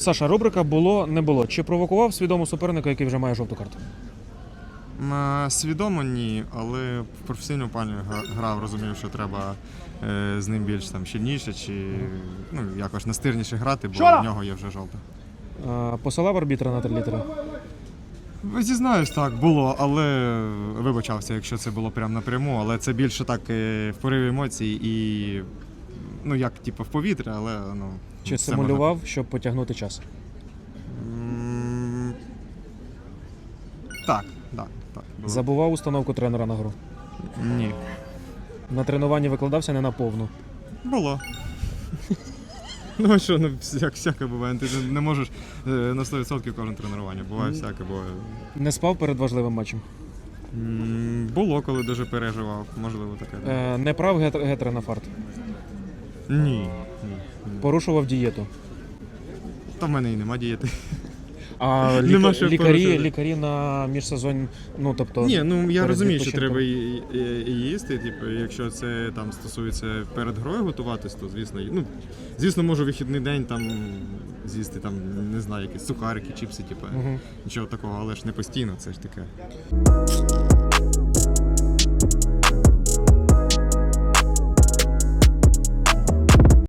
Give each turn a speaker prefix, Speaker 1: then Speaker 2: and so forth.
Speaker 1: Саша, рубрика було не було. Чи провокував свідомо суперника, який вже має жовту карту?
Speaker 2: Свідомо ні, але в професійному плані гра- грав, розумів, що треба е, з ним більш там щільніше чи ну, якось настирніше грати, бо в нього є вже жовта.
Speaker 1: А, посилав арбітра на три літери.
Speaker 2: Зізнаюсь, так, було, але вибачався, якщо це було прямо напряму, але це більше так е, в пориві емоцій і ну як типу в повітря, але ну.
Speaker 1: Чи
Speaker 2: це
Speaker 1: симулював, щоб потягнути час?
Speaker 2: Так, так, так. було.
Speaker 1: Забував установку тренера на гру.
Speaker 2: Ні.
Speaker 1: На тренуванні викладався не на повну.
Speaker 2: Було. Ну що, ну як всяке буває. Ти не- можеш е, на 100% кожен тренування. Буває всяке, буває.
Speaker 1: Не спав перед важливим матчем.
Speaker 2: Було, коли дуже переживав, можливо, таке.
Speaker 1: Е, не прав гет- гетера на фарт.
Speaker 2: Ні.
Speaker 1: Порушував дієту.
Speaker 2: Та в мене і нема дієти.
Speaker 1: А
Speaker 2: Нема
Speaker 1: ліка-
Speaker 2: що
Speaker 1: лікарі,
Speaker 2: порушувати.
Speaker 1: лікарі на міжсезонь, ну тобто.
Speaker 2: Ні, ну я
Speaker 1: перед
Speaker 2: розумію, що
Speaker 1: відпочинком.
Speaker 2: треба і, і, і їсти. Типу, якщо це там стосується перед грою готуватись, то звісно, ну звісно, можу вихідний день там з'їсти там, не знаю, якісь сухарики, чіпси, типу,
Speaker 1: Мгм.
Speaker 2: нічого такого, але ж не постійно, це ж таке.